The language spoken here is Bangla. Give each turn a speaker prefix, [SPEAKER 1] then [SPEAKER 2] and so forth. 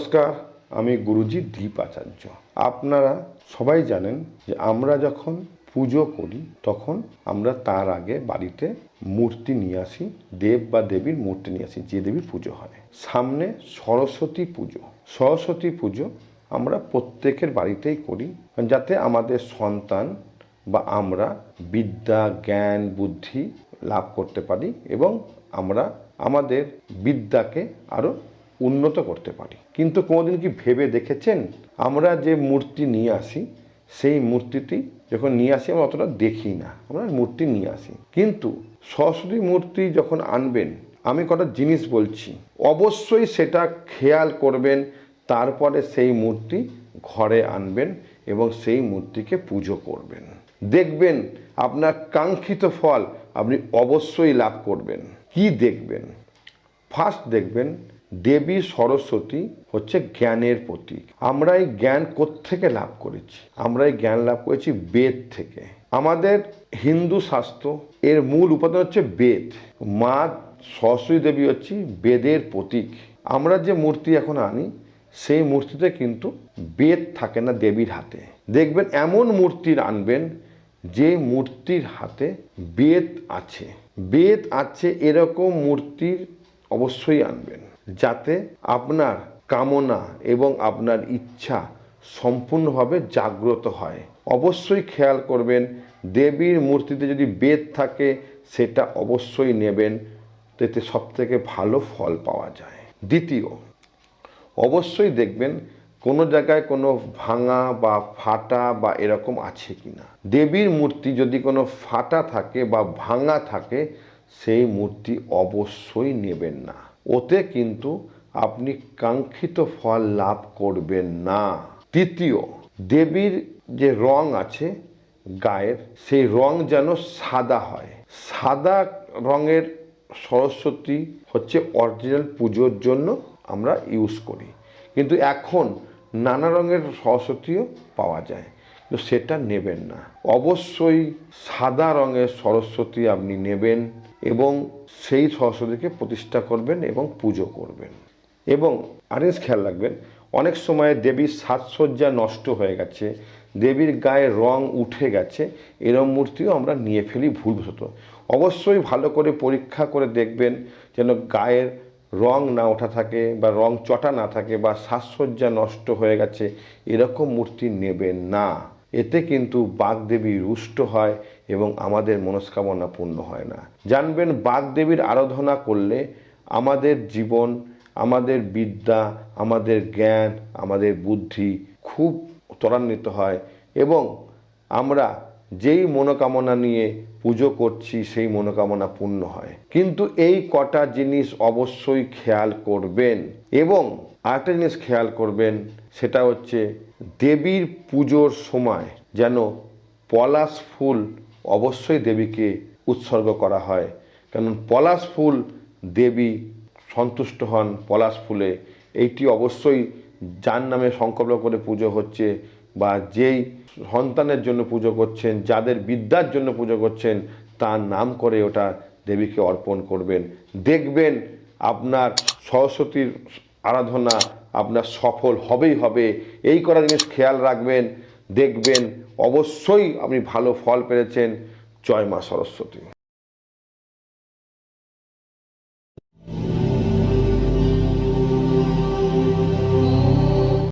[SPEAKER 1] নমস্কার, আমি গুরুজি দীপ আচার্য আপনারা সবাই জানেন যে আমরা যখন পুজো করি, তখন আমরা তার আগে বাড়িতে মূর্তি নিয়ে আসি, দেব বা দেবীর মূর্তি নিয়ে আসি, যে দেবীর পুজো হয়। সামনে সরস্বতী পুজো। সরস্বতী পুজো আমরা প্রত্যেকের বাড়িতেই করি, যাতে আমাদের সন্তান বা আমরা বিদ্যা, জ্ঞান, বুদ্ধি লাভ করতে পারি এবং আমরা আমাদের বিদ্যাকে আরও উন্নত করতে পারি। কিন্তু কোনোদিন কি ভেবে দেখেছেন? আমরা যে মূর্তি নিয়ে আসি, সেই মূর্তিটি যখন নিয়ে আসি, আমরা অতটা দেখি না। আমরা মূর্তি নিয়ে আসি। কিন্তু সরস্বতী মূর্তি যখন আনবেন, আমি কটা জিনিস বলছি। অবশ্যই সেটা খেয়াল করবেন, তারপরে সেই মূর্তি ঘরে আনবেন এবং সেই মূর্তিকে পুজো করবেন। দেখবেন আপনার কাঙ্ক্ষিত ফল আপনি অবশ্যই লাভ করবেন। কি দেখবেন? ফার্স্ট দেখবেন দেবী সরস্বতী হচ্ছে জ্ঞানের প্রতীক। আমরা এই জ্ঞান থেকে লাভ করেছি? আমরা এই জ্ঞান লাভ করেছি বেদ থেকে। আমাদের হিন্দু শাস্ত্র এর মূল উপাদান হচ্ছে বেদ। মা সরস্বতী দেবী হচ্ছে বেদের প্রতীক। আমরা যে মূর্তি এখন আনি, সেই মূর্তিতে কিন্তু বেদ থাকে না দেবীর হাতে। দেখবেন এমন মূর্তির আনবেন যে মূর্তির হাতে বেদ আছে। বেদ আছে এরকম মূর্তির অবশ্যই আনবেন। যাতে আপনার কামনা এবং আপনার ইচ্ছা সম্পূর্ণভাবে জাগ্রত হয়। অবশ্যই খেয়াল করবেন, দেবীর মূর্তিতে যদি বেদ থাকে, সেটা অবশ্যই নেবেন, এতে সব থেকে ভালো ফল পাওয়া যায়। দ্বিতীয়, অবশ্যই দেখবেন কোনো জায়গায় কোনো ভাঙা বা ফাটা বা এরকম আছে কি না দেবীর মূর্তি যদি কোনো ফাটা থাকে বা ভাঙা থাকে, সেই মূর্তি অবশ্যই নেবেন না। ওতে কিন্তু আপনি কাঙ্ক্ষিত ফল লাভ করবেন না। তৃতীয়, দেবীর যে রং আছে গায়ের, সেই রং যেন সাদা হয়। সাদা রঙের সরস্বতী হচ্ছে অরিজিনাল পুজোর জন্য আমরা ইউজ করি। কিন্তু এখন নানা রঙের সরস্বতীও পাওয়া যায়। তো সেটা নেবেন না। অবশ্যই সাদা রঙের সরস্বতী আপনি নেবেন এবং সেই সরস্বতীকে প্রতিষ্ঠা করবেন এবং পুজো করবেন। এবং আরেস খেয়াল রাখবেন, অনেক সময় দেবীর সাজসজ্জা নষ্ট হয়ে গেছে, দেবীর গায়ে রং উঠে গেছে, এরম মূর্তিও আমরা নিয়ে ফেলি ভুলবশত। অবশ্যই ভালো করে পরীক্ষা করে দেখবেন যেন গায়ের রং না ওঠা থাকে বা রং চটা না থাকে বা সাজসজ্জা নষ্ট হয়ে গেছে, এরকম মূর্তি নেবেন না। এতে কিন্তু বাগদেবী রুষ্ট হয় এবং আমাদের মনস্কামনা পূর্ণ হয় না। জানবেন, বাগদেবীর আরাধনা করলে আমাদের জীবন, আমাদের বিদ্যা, আমাদের জ্ঞান, আমাদের বুদ্ধি খুব ত্বরান্বিত হয় এবং আমরা যেই মনোকামনা নিয়ে পুজো করছি, সেই মনোকামনা পূর্ণ হয়। কিন্তু এই কটা জিনিস অবশ্যই খেয়াল করবেন এবং আরেকটা জিনিস খেয়াল করবেন, সেটা হচ্ছে দেবীর পুজোর সময় যেন পলাশ ফুল অবশ্যই দেবীকে উৎসর্গ করা হয়। কারণ পলাশ ফুল দেবী সন্তুষ্ট হন পলাশ ফুলে। এইটি অবশ্যই যার নামে সংকল্প করে পুজো হচ্ছে বা যেই সন্তানের জন্য পুজো করছেন, যাদের বিদ্যার জন্য পুজো করছেন, তার নাম করে ওটা দেবীকে অর্পণ করবেন। দেখবেন আপনার সরস্বতীর আরাধনা আপনার সফল হবেই হবে। এই করা জিনিস খেয়াল রাখবেন, দেখবেন। অবশ্যই আপনি ভালো ফল পেয়েছেন জয় মা সরস্বতী।